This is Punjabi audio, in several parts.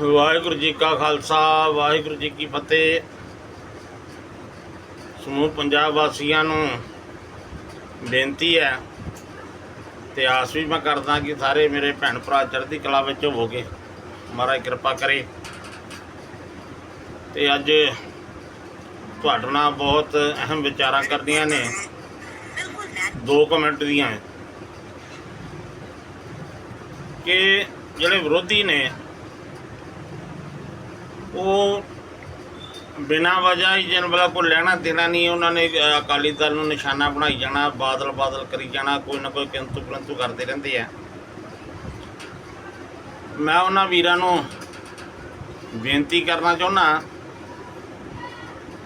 ਵਾਹਿਗੁਰੂ ਜੀ ਕਾ ਖਾਲਸਾ, ਵਾਹਿਗੁਰੂ ਜੀ ਕੀ ਫਤਿਹ। ਸਮੂਹ ਪੰਜਾਬ ਵਾਸੀਆਂ ਨੂੰ ਬੇਨਤੀ ਹੈ ਤੇ ਆਸ ਵੀ ਮੈਂ ਕਰਦਾ ਕਿ ਸਾਰੇ ਮੇਰੇ ਭੈਣ ਭਰਾ ਚੜ੍ਹਦੀ ਕਲਾ ਵਿੱਚ ਹੋਵੋਗੇ। ਮਹਾਰਾਜ ਕਿਰਪਾ ਕਰੇ। ਤੇ ਅੱਜ ਤੁਹਾਡੇ ਨਾਲ ਬਹੁਤ ਅਹਿਮ ਵਿਚਾਰਾਂ ਕਰਦੀਆਂ ਨੇ। ਦੋ ਮਿੰਟ ਦੀਆਂ। ਕਿ ਜਿਹੜੇ ਵਿਰੋਧੀ ਨੇ ਉਹ ਬਿਨਾਂ ਵਜ੍ਹਾ ਹੀ ਜਨ ਬਲਾ ਲੈਣਾ ਦੇਣਾ ਨਹੀਂ, ਉਹਨਾਂ ਨੇ ਅਕਾਲੀ ਦਲ ਨੂੰ ਨਿਸ਼ਾਨਾ ਬਣਾਈ ਜਾਣਾ, ਬਾਦਲ ਬਾਦਲ ਕਰੀ ਜਾਣਾ, ਕੋਈ ਨਾ ਕੋਈ ਕਿੰਤੂ ਪਰੰਤੂ ਕਰਦੇ ਰਹਿੰਦੇ ਆ। ਮੈਂ ਉਹਨਾਂ ਵੀਰਾਂ ਨੂੰ ਬੇਨਤੀ ਕਰਨਾ ਚਾਹੁੰਦਾ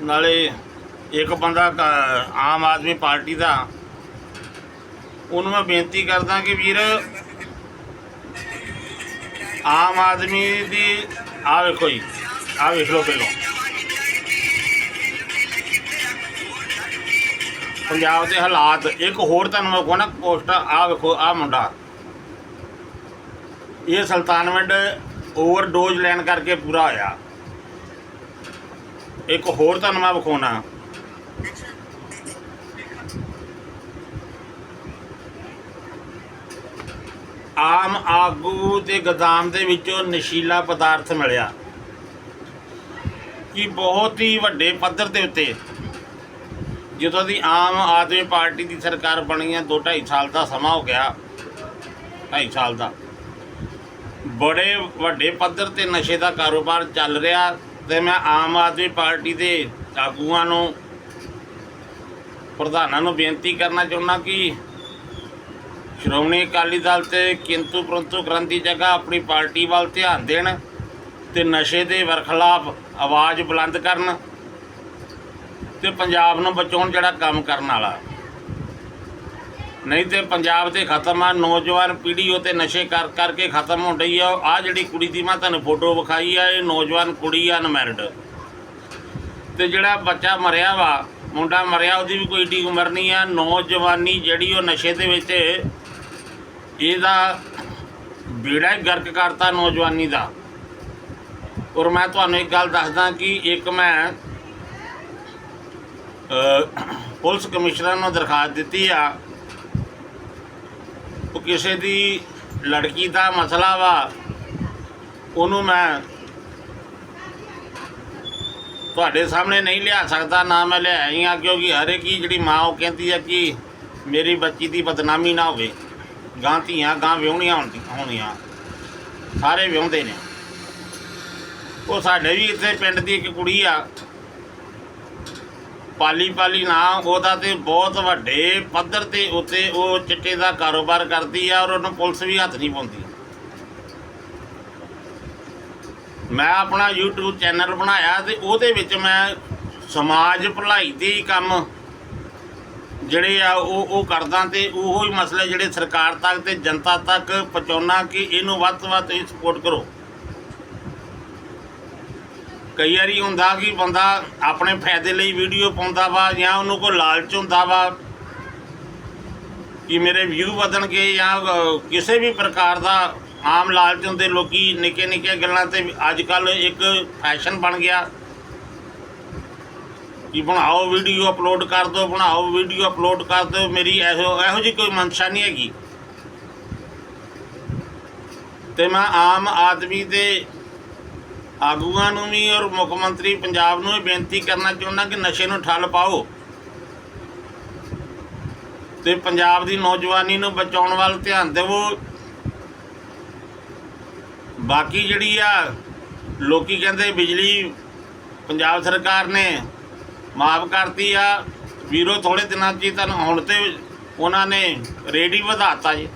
ਨਾਲੇ ਇੱਕ ਬੰਦਾ ਆਮ ਆਦਮੀ ਪਾਰਟੀ ਦਾ, ਉਹਨੂੰ ਮੈਂ ਬੇਨਤੀ ਕਰਦਾ ਕਿ ਵੀਰ, ਆਮ ਆਦਮੀ ਦੀ ਆ ਵੇਖੋ ਜੀ ਆ ਵੇਖ ਲਓ ਪਹਿਲਾਂ ਪੰਜਾਬ ਦੇ ਹਾਲਾਤ, ਇੱਕ ਹੋਰ ਤੁਹਾਨੂੰ ਮੈਂ ਕੋਣਾ ਪੋਸਟ ਆ ਵੇਖੋ ਆ ਮੁੰਡਾ। ਇਹ ਸੁਲਤਾਨਵੰਡ ਓਵਰਡੋਜ਼ ਲੈਣ ਕਰਕੇ ਪੂਰਾ ਹੋਇਆ। ਇੱਕ ਹੋਰ ਤੁਹਾਨੂੰ ਮੈਂ ਵਿਖਾਉਣਾ। ਆਮ ਆਗੂ ਦੇ ਗਦਾਮ ਦੇ ਵਿੱਚੋਂ ਨਸ਼ੀਲਾ ਪਦਾਰਥ ਮਿਲਿਆ। ਕਿ ਬਹੁਤ ਹੀ ਵੱਡੇ ਪੱਧਰ ਦੇ ਉੱਤੇ ਜਦੋਂ ਦੀ ਆਮ ਆਦਮੀ ਪਾਰਟੀ ਦੀ ਸਰਕਾਰ ਬਣੀ ਹੈ 2 2.5 ਸਾਲ ਦਾ ਸਮਾਂ ਹੋ ਗਿਆ 2.5 ਸਾਲ ਦਾ। ਬੜੇ ਵੱਡੇ ਪੱਧਰ ਤੇ ਨਸ਼ੇ ਦਾ ਕਾਰੋਬਾਰ ਚੱਲ ਰਿਹਾ ਤੇ ਮੈਂ ਆਮ ਆਦਮੀ ਪਾਰਟੀ ਦੇ ਆਗੂਆਂ ਨੂੰ, ਪ੍ਰਧਾਨਾਂ ਨੂੰ ਬੇਨਤੀ ਕਰਨਾ ਚਾਹੁੰਦਾ ਕਿ ਸ਼੍ਰੋਮਣੀ ਅਕਾਲੀ ਦਲ ਤੇ ਕਿੰਤੂ ਪਰੰਤੂ ਕਰਨ ਦੀ ਜਗ੍ਹਾ ਆਪਣੀ ਪਾਰਟੀ ਵੱਲ ਧਿਆਨ ਦੇਣ। ਤੇ ਨਸ਼ੇ ਦੇ ਵਰਖਲਾਫ ਆਵਾਜ਼ ਬੁਲੰਦ ਕਰਨ ਤੇ ਪੰਜਾਬ ਨੂੰ ਬਚਾਉਣ ਜਿਹੜਾ ਕੰਮ ਕਰਨ ਵਾਲਾ। ਨਹੀਂ ਤੇ ਪੰਜਾਬ ਤੇ ਖਤਮ ਆ, ਨੌਜਵਾਨ ਪੀੜ੍ਹੀ ਉਹ ਤੇ ਨਸ਼ੇ ਕਰ ਕਰਕੇ ਖਤਮ ਹੋ ਰਹੀ ਆ। ਆ ਜਿਹੜੀ ਕੁੜੀ ਦੀ ਮੈਂ ਤੁਹਾਨੂੰ ਫੋਟੋ ਵਿਖਾਈ ਆ, ਇਹ ਨੌਜਵਾਨ ਕੁੜੀ ਆ ਅਨਮੈਰਿਡ। ਤੇ ਜਿਹੜਾ ਬੱਚਾ ਮਰਿਆ ਵਾ, ਮੁੰਡਾ ਮਰਿਆ, ਉਹਦੀ ਵੀ ਕੋਈ ਏਡੀ ਉਮਰ ਨਹੀਂ ਆ। ਨੌਜਵਾਨੀ ਜਿਹੜੀ ਉਹ ਨਸ਼ੇ ਦੇ ਵਿੱਚ, ਇਹਦਾ ਬੇੜਾ ਹੀ ਗਰਕ ਕਰਤਾ ਨੌਜਵਾਨੀ ਦਾ। ਔਰ ਮੈਂ ਤੁਹਾਨੂੰ ਇੱਕ ਗੱਲ ਦੱਸਦਾ ਕਿ ਇੱਕ ਮੈਂ ਪੁਲਿਸ ਕਮਿਸ਼ਨਰ ਨੂੰ ਦਰਖਾਸਤ ਦਿੱਤੀ ਆ ਉਹ ਕਿਸੇ ਦੀ ਲੜਕੀ ਦਾ ਮਸਲਾ ਵਾ, ਉਹਨੂੰ ਮੈਂ ਤੁਹਾਡੇ ਸਾਹਮਣੇ ਨਹੀਂ ਲਿਆ ਸਕਦਾ, ਨਾ ਮੈਂ ਲਿਆਈ ਆ, ਕਿਉਂਕਿ ਹਰ ਇੱਕ ਹੀ ਜਿਹੜੀ ਮਾਂ, ਉਹ ਕਹਿੰਦੀ ਆ ਕਿ ਮੇਰੀ ਬੱਚੀ ਦੀ ਬਦਨਾਮੀ ਨਾ ਹੋਵੇ। ਗਾਂ ਧੀਆਂ ਗਾਂ ਵਿਆਹੁਣੀਆਂ ਹੋਣੀਆਂ। ਸਾਰੇ ਵਿਆਹੁੰਦੇ ਨੇ। ਉਹ ਸਾਡੇ ਵੀ ਇੱਥੇ ਪਿੰਡ ਦੀ ਇੱਕ ਕੁੜੀ ਆ। ਪਾਲੀ ਪਾਲੀ ਨਾ, ਉਹਦਾ ਤੇ ਬਹੁਤ ਵੱਡੇ ਪੱਧਰ ਤੇ ਉੱਤੇ ਉਹ ਚਿੱਟੇ ਦਾ ਕਾਰੋਬਾਰ ਕਰਦੀ ਆ ਔਰ ਉਹਨੂੰ ਪੁਲਿਸ ਵੀ ਹੱਥ ਨਹੀਂ ਪਾਉਂਦੀ। ਮੈਂ ਆਪਣਾ YouTube ਚੈਨਲ ਬਣਾਇਆ ਤੇ ਉਹਦੇ ਵਿੱਚ ਮੈਂ ਸਮਾਜ ਭਲਾਈ ਦੇ ਹੀ ਕੰਮ ਜਿਹੜੇ ਆ ਉਹ ਉਹ ਕਰਦਾ ਤੇ ਉਹੋ ਹੀ ਮਸਲੇ ਜਿਹੜੇ ਸਰਕਾਰ ਤੱਕ ਤੇ ਜਨਤਾ ਤੱਕ ਪਹੁੰਚਾਉਣਾ ਕਿ ਇਹਨੂੰ ਵੱਧ ਤੋਂ ਵੱਧ ਤੁਸੀਂ ਸਪੋਰਟ ਕਰੋ। ਕਈ ਵਾਰੀ ਹੁੰਦਾ ਕਿ ਬੰਦਾ ਆਪਣੇ ਫਾਇਦੇ ਲਈ ਵੀਡੀਓ ਪਾਉਂਦਾ ਵਾ ਜਾਂ ਉਹਨੂੰ ਕੋਈ ਲਾਲਚ ਹੁੰਦਾ ਵਾ ਕਿ ਮੇਰੇ ਵਿਊ ਵਧਣਗੇ ਜਾਂ ਕਿਸੇ ਵੀ ਪ੍ਰਕਾਰ ਦਾ ਆਮ ਲਾਲਚ ਹੁੰਦੇ ਲੋਕੀ ਨਿੱਕੇ ਨਿੱਕੇ ਗੱਲਾਂ ਤੇ ਅੱਜ ਕੱਲ ਇੱਕ ਫੈਸ਼ਨ ਬਣ ਗਿਆ ਕਿ ਬਣਾਓ ਵੀਡੀਓ ਅਪਲੋਡ ਕਰ ਦਿਓ, ਬਣਾਓ ਵੀਡੀਓ ਅਪਲੋਡ ਕਰ ਦਿਓ, ਮੇਰੀ ਇਹੋ ਇਹੋ ਜਿਹੀ ਕੋਈ ਮਨਸ਼ਾ ਨਹੀਂ ਹੈਗੀ। ਤੇ ਮੈਂ ਆਮ ਆਦਮੀ ਦੇ ਆਗੂਆਂ ਨੂੰ ਵੀ ਔਰ ਮੁੱਖ ਮੰਤਰੀ ਪੰਜਾਬ ਨੂੰ ਵੀ ਬੇਨਤੀ ਕਰਨਾ ਚਾਹੁੰਦਾ ਕਿ ਨਸ਼ੇ ਨੂੰ ਠੱਲ ਪਾਓ। ਤੇ ਪੰਜਾਬ ਦੀ ਨੌਜਵਾਨੀ ਨੂੰ ਬਚਾਉਣ ਵੱਲ ਧਿਆਨ ਦੇਵੋ। ਬਾਕੀ ਜਿਹੜੀ ਆ, ਲੋਕੀ ਕਹਿੰਦੇ ਬਿਜਲੀ ਪੰਜਾਬ ਸਰਕਾਰ ਨੇ ਮਾਫ ਕਰਤੀ ਆ। ਵੀਰੋ ਥੋੜੇ ਦਿਨਾਂ 'ਚ ਹੀ ਤੁਹਾਨੂੰ ਹੁਣ ਤੇ ਉਹਨਾਂ ਨੇ ਰੇਟ ਹੀ ਵਧਾਤਾ ਜੀ।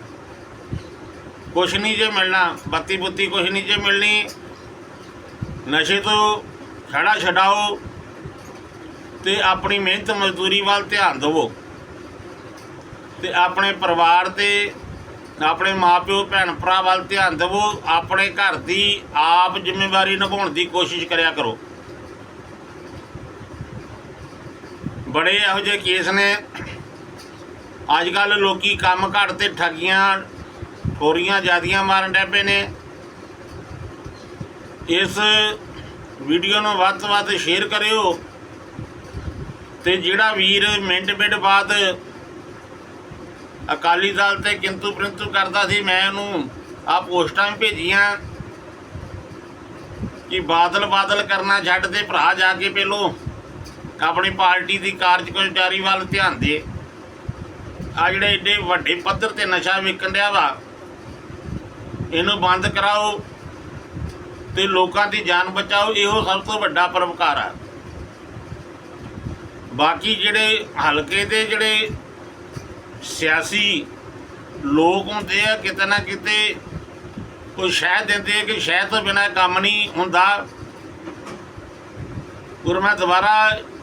ਕੁਛ ਨਹੀਂ ਜੇ ਮਿਲਣਾ ਬੱਤੀ ਬੁੱਤੀ ਕੁਛ ਨਹੀਂ ਜੇ ਮਿਲਣੀ। ਨਸ਼ੇ ਤੋਂ ਖੜਾ ਛਡਾਓ ਤੇ ਆਪਣੀ ਮਿਹਨਤ ਮਜ਼ਦੂਰੀ ਵੱਲ ਧਿਆਨ ਦਿਵੋ। ਤੇ ਆਪਣੇ ਪਰਿਵਾਰ ਤੇ ਆਪਣੇ ਮਾਪਿਓ ਭੈਣ ਭਰਾ ਵੱਲ ਧਿਆਨ ਦਿਵੋ। ਆਪਣੇ ਘਰ ਦੀ ਆਪ ਜ਼ਿੰਮੇਵਾਰੀ ਨਿਭਾਉਣ ਦੀ ਕੋਸ਼ਿਸ਼ ਕਰਿਆ ਕਰੋ। ਬੜੇ ਇਹੋ ਜਿਹੇ ਕੇਸ ਨੇ। ਅੱਜ ਕੱਲ ਲੋਕੀ ਕੰਮ ਘੱਟ ਤੇ ਠੱਗੀਆਂ, ਠੋਰੀਆਂ ਜਿਆਦੀਆਂ ਮਾਰਨ ਡੈ ਪਏ ਨੇ। ਇਸ ਵੀਡੀਓ ਨੂੰ ਵੱਧ ਤੋਂ ਵੱਧ ਸ਼ੇਅਰ ਕਰਿਓ ਤੇ ਜਿਹੜਾ ਵੀਰ ਮਿੰਟ ਮਿੰਟ ਬਾਅਦ ਅਕਾਲੀ ਦਲ ਤੇ ਕਿੰਤੂ ਪ੍ਰੰਤੂ ਕਰਦਾ ਸੀ, ਮੈਂ ਉਹਨੂੰ ਆ ਪੋਸਟਾਂ ਵੀ ਭੇਜੀਆਂ ਕਿ ਬਾਦਲ ਬਾਦਲ ਕਰਨਾ ਛੱਡ ਦੇ ਭਰਾ ਜਾ ਕੇ ਪਹਿਲੋਂ ਆਪਣੀ ਪਾਰਟੀ ਦੀ ਕਾਰਜਕਾਰੀ ਵੱਲ ਧਿਆਨ ਦੇ। ਆ ਜਿਹੜੇ ਏਡੇ ਵੱਡੇ ਪੱਧਰ ਤੇ ਨਸ਼ਾ ਵਿਕਣ ਡਿਆ ਵਾ, ਇਹਨੂੰ ਬੰਦ ਕਰਾਓ। ਤੇ ਲੋਕਾਂ ਦੀ ਜਾਨ ਬਚਾਓ, ਇਹੋ ਸਭ ਤੋਂ ਵੱਡਾ ਪਰਵਕਾਰ ਆ। ਬਾਕੀ ਜਿਹੜੇ ਹਲਕੇ ਦੇ ਜਿਹੜੇ ਸਿਆਸੀ ਲੋਕ ਹੁੰਦੇ ਆ, ਕਿਤੇ ਨਾ ਕਿਤੇ ਕੋਈ ਸ਼ਹਿ ਦਿੰਦੇ ਆ ਕਿ ਸ਼ਹਿ ਤੋਂ ਬਿਨਾ ਕੰਮ ਨਹੀਂ ਹੁੰਦਾ। ਔਰ ਮੈਂ ਦੁਬਾਰਾ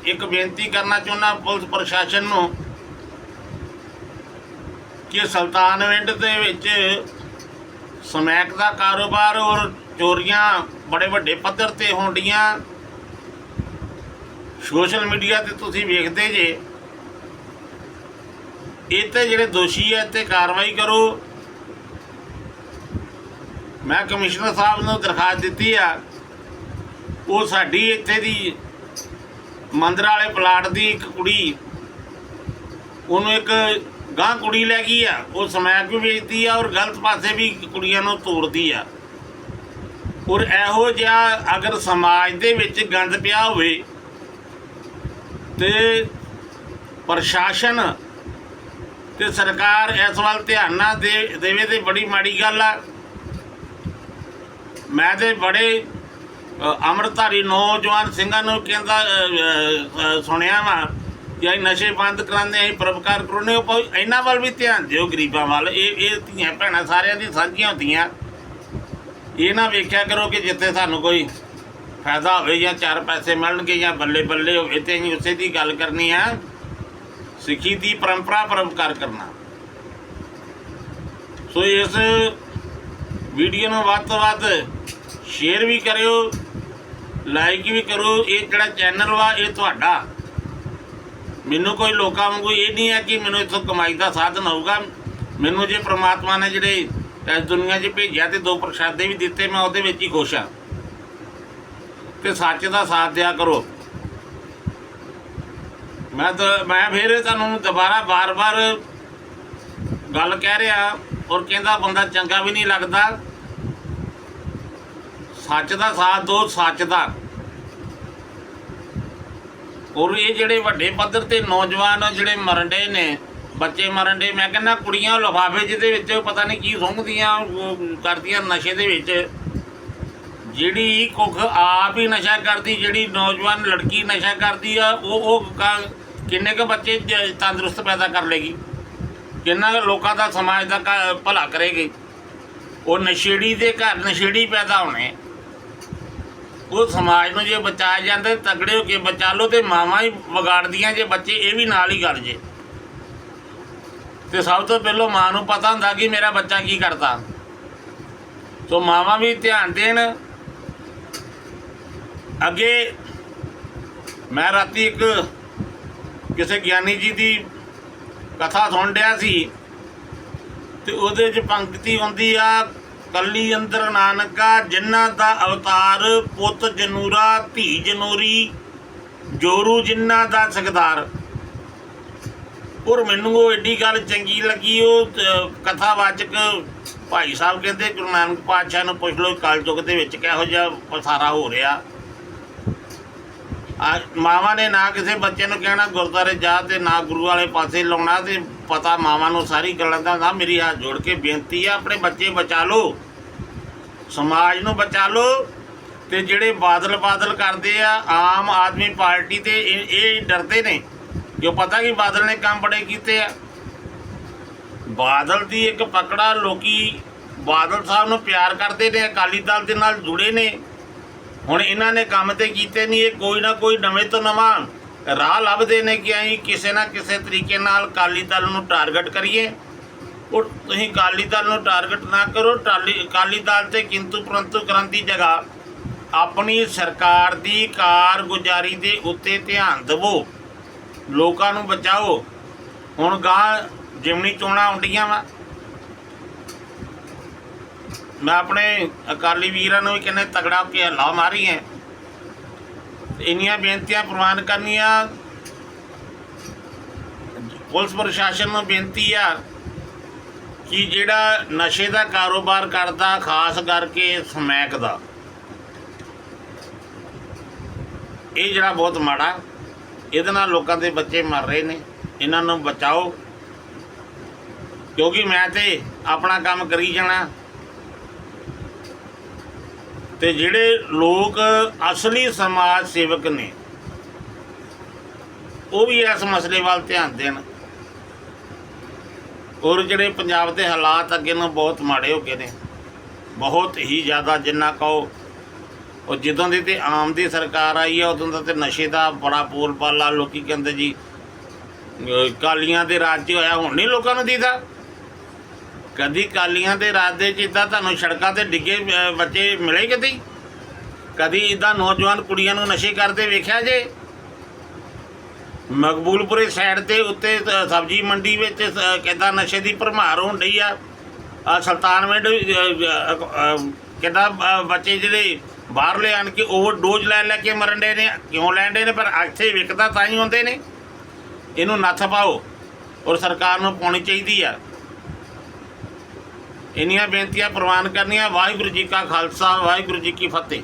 ਇੱਕ ਬੇਨਤੀ ਕਰਨਾ ਚਾਹੁੰਦਾ ਪੁਲਿਸ ਪ੍ਰਸ਼ਾਸਨ ਨੂੰ ਕਿ ਸੁਲਤਾਨਵਿੰਡ ਦੇ ਵਿੱਚ ਸਮੈਕ ਦਾ ਕਾਰੋਬਾਰ ਔਰ ਚੋਰੀਆਂ ਬੜੇ ਵੱਡੇ ਪੱਧਰ ਤੇ ਹੁੰਦੀਆਂ ਸੋਸ਼ਲ ਮੀਡੀਆ ਤੇ ਤੁਸੀਂ ਵੇਖਦੇ ਜੇ, ਇਹ ਤੇ ਜਿਹੜੇ ਦੋਸ਼ੀ ਐ ਤੇ ਕਾਰਵਾਈ ਕਰੋ। ਮੈਂ ਕਮਿਸ਼ਨਰ ਸਾਹਿਬ ਨੂੰ ਦਰਖਾਸਤ ਦਿੱਤੀ ਆ, ਉਹ ਸਾਡੀ ਇੱਥੇ ਦੀ ਮੰਦਰ ਵਾਲੇ ਪਲਾਟ ਦੀ ਇੱਕ ਕੁੜੀ, ਉਹਨੂੰ ਇੱਕ ਗਾਂ ਕੁੜੀ ਲੈ ਗਈ ਆ, ਉਹ ਸਮੈਕ ਵੀ ਵੇਚਦੀ ਆ ਔਰ ਗਲਤ ਪਾਸੇ ਵੀ ਕੁੜੀਆਂ ਨੂੰ ਤੋੜਦੀ ਆ। ਔਰ ਇਹੋ ਜਿਹਾ ਅਗਰ ਸਮਾਜ ਦੇ ਵਿੱਚ ਗੰਦ ਪਿਆ ਹੋਵੇ ਤੇ ਪ੍ਰਸ਼ਾਸਨ ਤੇ ਸਰਕਾਰ ਇਸ ਵੱਲ ਧਿਆਨ ਨਾ ਦੇ ਦੇਵੇ ਤੇ ਬੜੀ ਮਾੜੀ ਗੱਲ ਆ। ਮੈਂ ਤੇ ਬੜੇ ਅ, ਅੰਮ੍ਰਿਤਧਾਰੀ ਨੌਜਵਾਨ ਸਿੰਘਾਂ ਨੂੰ ਕਹਿੰਦਾ ਸੁਣਿਆ ਵਾ ਕਿ ਅਸੀਂ ਨਸ਼ੇ ਬੰਦ ਕਰਾਉਂਦੇ ਅਸੀਂ ਪ੍ਰਭਕਾਰ ਕਰਾਉਂਦੇ ਉਹ ਇਹਨਾਂ ਵੱਲ ਵੀ ਧਿਆਨ ਦਿਓ ਗਰੀਬਾਂ ਵੱਲ। ਇਹ ਇਹ ਧੀਆਂ ਭੈਣਾਂ ਸਾਰਿਆਂ ਦੀ ਸਾਂਝੀਆਂ ਹੁੰਦੀਆਂ। ਇਹ ਨਾ ਵੇਖਿਆ ਕਰੋ ਕਿ ਜਿੱਥੇ ਸਾਨੂੰ ਕੋਈ ਫਾਇਦਾ ਹੋਵੇ ਜਾਂ ਚਾਰ ਪੈਸੇ ਮਿਲਣਗੇ ਜਾਂ ਬੱਲੇ ਬੱਲੇ ਹੋਵੇ ਤੇ ਅਸੀਂ ਉਸੇ ਦੀ ਗੱਲ ਕਰਨੀ ਆ। ਸਿੱਖੀ ਦੀ ਪਰੰਪਰਾ ਪਰੰਪਕਾਰ ਕਰਨਾ। ਸੋ ਇਸ ਵੀਡੀਓ ਨੂੰ ਵੱਧ ਤੋਂ ਵੱਧ ਸ਼ੇਅਰ ਵੀ ਕਰਿਓ ਲਾਈਕ ਵੀ ਕਰੋ। ਇਹ ਜਿਹੜਾ ਚੈਨਲ ਵਾ, ਇਹ ਤੁਹਾਡਾ। ਮੈਨੂੰ ਕੋਈ ਲੋਕਾਂ ਵਾਂਗੂ ਇਹ ਨਹੀਂ ਹੈ ਕਿ ਮੈਨੂੰ ਇੱਥੋਂ ਕਮਾਈ ਦਾ ਸਾਧਨ ਹੋਊਗਾ। ਮੈਨੂੰ ਜੇ ਪ੍ਰਮਾਤਮਾ ਨੇ ਜਿਹੜੇ ਇਸ ਦੁਨੀਆ 'ਚ ਭੇਜਿਆ ਤੇ ਦੋ ਪ੍ਰਸ਼ਾਦੇ ਵੀ ਦਿੱਤੇ, ਮੈਂ ਉਹਦੇ ਵਿੱਚ ਹੀ ਖੁਸ਼ ਹਾਂ। ਤੇ ਸੱਚ ਦਾ ਸਾਥ ਦਿਆ ਕਰੋ। ਮੈਂ ਤਾਂ, ਮੈਂ ਫਿਰ ਤੁਹਾਨੂੰ ਦੁਬਾਰਾ ਬਾਰ-ਬਾਰ ਗੱਲ ਕਹਿ ਰਿਹਾ ਔਰ ਕਹਿੰਦਾ ਬੰਦਾ ਚੰਗਾ ਵੀ ਨਹੀਂ ਲੱਗਦਾ। ਸੱਚ ਦਾ ਸਾਥ ਦੋ ਸੱਚ ਦਾ। ਔਰ ਇਹ ਜਿਹੜੇ ਵੱਡੇ ਪੱਧਰ ਤੇ ਨੌਜਵਾਨ ਜਿਹੜੇ ਮਰਨ ਨੇ ਬੱਚੇ ਮਰਨ ਡੇ ਮੈਂ ਕਹਿੰਦਾ ਕੁੜੀਆਂ ਲਿਫਾਫੇ ਜਿਹਦੇ ਵਿੱਚ ਪਤਾ ਨਹੀਂ ਕੀ ਸੁੰਘਦੀਆਂ ਕਰਦੀਆਂ ਨਸ਼ੇ ਦੇ ਵਿੱਚ। ਜਿਹੜੀ ਕੁੱਖ ਆਪ ਹੀ ਨਸ਼ਾ ਕਰਦੀ, ਜਿਹੜੀ ਨੌਜਵਾਨ ਲੜਕੀ ਨਸ਼ਾ ਕਰਦੀ ਆ, ਉਹ ਉਹ ਕ- ਕਿੰਨੇ ਕੁ ਬੱਚੇ ਜ- ਤੰਦਰੁਸਤ ਪੈਦਾ ਕਰ ਲੇਗੀ? ਕਿੰਨਾ ਕੁ ਲੋਕਾਂ ਦਾ ਸਮਾਜ ਦਾ ਕ- ਭਲਾ ਕਰੇਗੀ? ਉਹ ਨਸ਼ੇੜੀ ਦੇ ਘਰ ਨਸ਼ੇੜੀ ਪੈਦਾ ਹੋਣੇ। ਉਹ ਸਮਾਜ ਨੂੰ ਜੇ ਬਚਾਇਆ ਜਾਂਦਾ ਤਗੜੇ ਹੋ ਕੇ ਬਚਾ ਲਓ ਤੇ ਮਾਵਾਂ ਹੀ ਵਿਗਾੜਦੀਆਂ ਜੇ ਬੱਚੇ, ਇਹ ਵੀ ਨਾਲ ਹੀ ਕਰ ਜੇ। ਤੇ ਸਭ ਤੋਂ ਪਹਿਲਾਂ ਮਾਂ ਨੂੰ ਪਤਾ ਹੁੰਦਾ ਕਿ ਮੇਰਾ ਬੱਚਾ ਕੀ ਕਰਦਾ। ਸੋ ਮਾਵਾਂ ਵੀ ਧਿਆਨ ਦੇਣ। ਅੱਗੇ ਮੈਂ ਰਾਤੀ ਇੱਕ ਕਿਸੇ ਗਿਆਨੀ ਜੀ ਦੀ ਕਥਾ ਸੁਣ ਰਿਹਾ ਸੀ। ਤੇ ਉਹਦੇ 'ਚ ਪੰਕਤੀ ਹੁੰਦੀ ਆ, ਕੱਲੀ ਅੰਦਰ ਨਾਨਕਾ, ਜਿਨ੍ਹਾਂ ਦਾ ਅਵਤਾਰ ਪੁੱਤ ਜਨੂਰਾ, ਧੀ ਜਨੂਰੀ, ਜੋਰੂ ਜਿਨ੍ਹਾਂ ਦਾ ਸਕਦਾਰ ਔਰ ਮੈਨੂੰ ਉਹ ਏਡੀ ਗੱਲ ਚੰਗੀ ਲੱਗੀ, ਉਹ ਕਥਾਵਾਚਕ ਭਾਈ ਸਾਹਿਬ ਕਹਿੰਦੇ, ਗੁਰੂ ਨਾਨਕ ਪਾਤਸ਼ਾਹ ਨੂੰ ਪੁੱਛ ਲਓ ਕਲਯੁੱਗ ਦੇ ਵਿੱਚ ਕਿਹੋ ਜਿਹਾ ਪਸਾਰਾ ਹੋ ਰਿਹਾ। ਆ, ਮਾਵਾਂ ਨੇ ਨਾ ਕਿਸੇ ਬੱਚੇ ਨੂੰ ਕਹਿਣਾ, ਗੁਰਦੁਆਰੇ ਜਾ ਤੇ ਨਾ ਗੁਰੂ ਵਾਲੇ ਪਾਸੇ ਲਾਉਣਾ ਤੇ ਪਤਾ ਮਾਵਾਂ ਨੂੰ ਸਾਰੀ ਗੱਲਾਂ ਦਾ ਹੁੰਦਾ ਮੇਰੀ ਹੱਥ ਜੋੜ ਕੇ ਬੇਨਤੀ ਆ, ਆਪਣੇ ਬੱਚੇ ਬਚਾ ਲਓ। ਸਮਾਜ ਨੂੰ ਬਚਾ ਲਓ ਤੇ ਜਿਹੜੇ ਬਾਦਲ ਬਾਦਲ ਕਰਦੇ ਆ, ਆਮ ਆਦਮੀ ਪਾਰਟੀ ਤੇ ਇਹ ਇਹ ਡਰਦੇ ਨੇ। ਕਿਉਂ ਪਤਾ ਕਿ ਬਾਦਲ ਨੇ ਕੰਮ ਬੜੇ ਕੀਤੇ ਆ? ਬਾਦਲ ਦੀ ਇੱਕ ਪਕੜਾ ਲੋਕੀ ਬਾਦਲ ਸਾਹਿਬ ਨੂੰ ਪਿਆਰ ਕਰਦੇ ਨੇ, ਅਕਾਲੀ ਦਲ ਦੇ ਨਾਲ ਜੁੜੇ ਨੇ। ਹੁਣ ਇਹਨਾਂ ਨੇ ਕੰਮ ਤੇ ਕੀਤੇ ਨਹੀਂ, ਇਹ ਕੋਈ ਨਾ ਕੋਈ ਨਵੇਂ ਤੋਂ ਨਵਾਂ ਰਾਹ ਲੱਭਦੇ ਨੇ ਕਿ ਅਸੀਂ ਕਿਸੇ ਨਾ ਕਿਸੇ ਤਰੀਕੇ ਨਾਲ ਅਕਾਲੀ ਦਲ ਨੂੰ ਟਾਰਗੇਟ ਕਰੀਏ। ਉਹ ਤੁਸੀਂ ਅਕਾਲੀ ਦਲ ਨੂੰ ਟਾਰਗੇਟ ਨਾ ਕਰੋ, ਟਾਲੀ, ਅਕਾਲੀ ਦਲ ਤੇ ਕਿੰਤੂ ਪਰੰਤੂ ਕਰਨ ਦੀ ਜਗ੍ਹਾ ਆਪਣੀ ਸਰਕਾਰ ਦੀ ਕਾਰਗੁਜ਼ਾਰੀ ਦੇ ਉੱਤੇ ਧਿਆਨ ਦਿਵੋ। ਲੋਕਾਂ ਨੂੰ ਬਚਾਓ। ਹੁਣ ਗਾਂ ਜਿਮਣੀ ਚੋਣਾਂ ਆਉਂਦੀਆਂ ਵਾ। ਮੈਂ ਆਪਣੇ ਅਕਾਲੀ ਵੀਰਾਂ ਨੂੰ ਵੀ ਕਹਿੰਦੇ, ਤਗੜਾ ਹੋ ਕੇ ਹੱਲਾ ਮਾਰੀ ਹੈ ਇੰਨੀਆਂ ਬੇਨਤੀਆਂ ਪ੍ਰਵਾਨ ਕਰਨੀਆਂ। ਪੁਲਿਸ ਪ੍ਰਸ਼ਾਸਨ ਨੂੰ ਬੇਨਤੀ ਆ ਕਿ ਜਿਹੜਾ ਨਸ਼ੇ ਦਾ ਕਾਰੋਬਾਰ ਕਰਦਾ, ਖਾਸ ਕਰਕੇ ਸਮੈਕ ਦਾ, ਇਹ ਜਿਹੜਾ ਬਹੁਤ ਮਾੜਾ ਇਹਦੇ ਨਾਲ ਲੋਕਾਂ ਦੇ ਬੱਚੇ ਮਰ ਰਹੇ ਨੇ। ਇਹਨਾਂ ਨੂੰ ਬਚਾਓ। ਕਿਉਂਕਿ ਮੈਂ ਤੇ ਆਪਣਾ ਕੰਮ ਕਰੀ ਜਾਣਾ। ਤੇ ਜਿਹੜੇ ਲੋਕ ਅਸਲੀ ਸਮਾਜ ਸੇਵਕ ਨੇ, ਉਹ ਵੀ ਇਸ ਮਸਲੇ ਵੱਲ ਧਿਆਨ ਦੇਣ। ਔਰ ਜਿਹੜੇ ਪੰਜਾਬ ਦੇ ਹਾਲਾਤ ਅੱਗੇ ਨੂੰ ਬਹੁਤ ਮਾੜੇ ਹੋ ਗਏ ਨੇ। ਬਹੁਤ ਹੀ ਜ਼ਿਆਦਾ ਜਿੰਨਾ ਕਹੋ ਉਹ ਜਦੋਂ ਦੀ ਤੇ ਆਮ ਦੀ ਸਰਕਾਰ ਆਈ ਆ, ਉਦੋਂ ਦਾ ਤੇ ਨਸ਼ੇ ਦਾ ਬੜਾ ਪੋਲ ਪਾਲਾ ਲੋਕੀ ਕਹਿੰਦੇ ਜੀ ਕਾਲੀਆਂ ਦੇ ਰਾਜ 'ਚ ਹੋਇਆ, ਹੁਣ ਨਹੀਂ ਲੋਕਾਂ ਨੂੰ ਦੀਦਾ। ਕਦੀ ਕਾਲੀਆਂ ਦੇ ਰਾਜ ਦੇ 'ਚ ਏਦਾਂ ਤੁਹਾਨੂੰ ਸੜਕਾਂ ਤੇ ਡਿੱਗੇ ਬੱਚੇ ਮਿਲੇ ਕਦੀ ਕਦੀ ਇਦਾਂ ਨੌਜਵਾਨ ਕੁੜੀਆਂ ਨੂੰ ਨਸ਼ੇ ਕਰਦੇ ਵੇਖਿਆ ਜੇ? ਮਕਬੂਲਪੁਰੇ ਸਾਈਡ ਤੇ ਉੱਤੇ ਸਬਜ਼ੀ ਮੰਡੀ ਵਿੱਚ ਸ- ਕਿੱਦਾਂ ਨਸ਼ੇ ਦੀ ਭਰਮਾਰ ਹੋਣ ਡਈ ਆ? ਸੁਲਤਾਨਵਿੰਡ ਕਿੱਦਾਂ ਬੱਚੇ ਜਿਹੜੇ ਬਾਹਰਲੇ ਆਣ ਕੇ ਓਵਰਡੋਜ਼ ਲੈ ਲੈ ਕੇ ਮਰਨ ਦੇ ਨੇ, ਕਿਉਂ ਲੈਣ ਦੇ ਨੇ? ਪਰ ਇੱਥੇ ਵਿਕਦਾ ਤਾਂ ਹੀ ਹੁੰਦੇ ਨੇ। ਇਹਨੂੰ ਨੱਥ ਪਾਓ ਔਰ ਸਰਕਾਰ ਨੂੰ ਪਾਉਣੀ ਚਾਹੀਦੀ ਆ। ਇੰਨੀਆਂ ਬੇਨਤੀਆਂ ਪ੍ਰਵਾਨ ਕਰਨੀਆਂ। ਵਾਹਿਗੁਰੂ ਜੀ ਕਾ ਖਾਲਸਾ, ਵਾਹਿਗੁਰੂ ਜੀ ਕੀ ਫਤਿਹ।